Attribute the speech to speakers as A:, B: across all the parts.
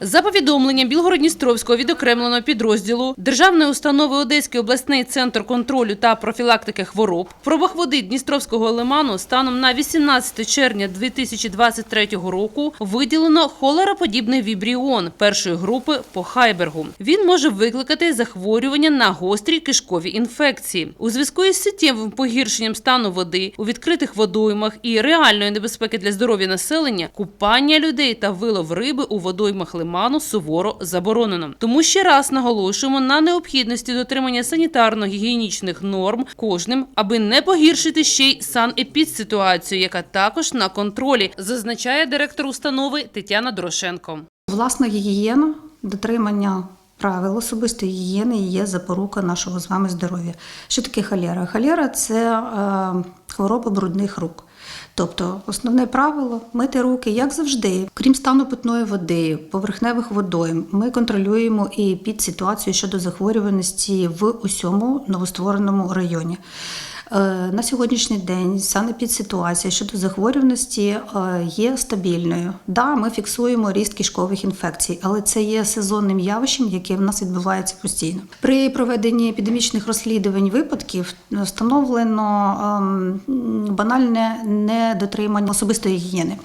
A: За повідомленням Білгородністровського відокремленого підрозділу Державної установи Одеський обласний центр контролю та профілактики хвороб в пробах води Дністровського лиману станом на 18 червня 2023 року виділено холероподібний вібріон першої групи по Хайбергу. Він може викликати захворювання на гострі кишкові інфекції. У зв'язку із суттєвим погіршенням стану води у відкритих водоймах і реальної небезпеки для здоров'я населення, купання людей та вилов риби у водоймах лиману суворо заборонено. Тому ще раз наголошуємо на необхідності дотримання санітарно-гігієнічних норм кожним, аби не погіршити ще й санепідситуацію, яка також на контролі, зазначає директор установи Тетяна Дорошенко.
B: Власна гігієна, дотримання правил особистої гігієни є запорука нашого з вами здоров'я. Що таке холера? Холера – це е, хвороба брудних рук. Тобто основне правило мити руки, як завжди. Крім стану питної води, поверхневих водойм, ми контролюємо і під ситуацію щодо захворюваності в усьому новоствореному районі. Е, На сьогоднішній день санепідситуація щодо захворюваності е, є стабільною. Да, ми фіксуємо ріст кишкових інфекцій, але це є сезонним явищем, яке в нас відбувається постійно. При проведенні епідемічних розслідувань випадків встановлено ем, банальне недотримання особистої гігієни.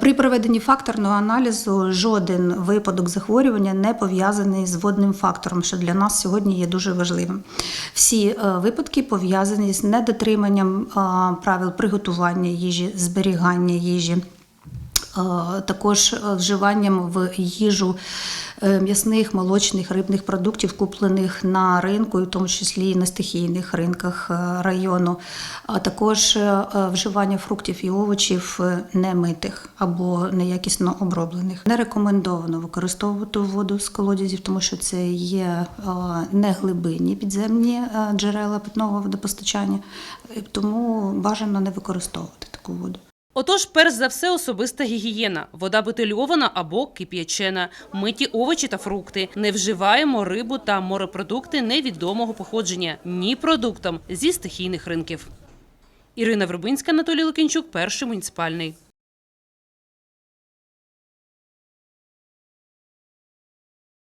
B: При проведенні факторного аналізу жоден випадок захворювання не пов'язаний з водним фактором, що для нас сьогодні є дуже важливим. Всі е, випадки пов'язані з недотриманням е, правил приготування їжі, зберігання їжі. Також е, вживанням в їжу е, м'ясних, молочних, рибних продуктів, куплених на ринку, в тому числі на стихійних ринках е, району, а також вживання фруктів і овочів немитих або неякісно оброблених. Не рекомендовано використовувати воду з колодязів, тому що це є е, неглибинні підземні джерела питного водопостачання, тому бажано не використовувати таку воду.
A: Отож, перш за все, особиста гігієна, вода бутильована або кип'ячена, миті овочі та фрукти. Не вживаємо рибу та морепродукти невідомого походження, ні продуктам зі стихійних ринків. Ірина Вербинська, Анатолій Лукінчук, перший муніципальний.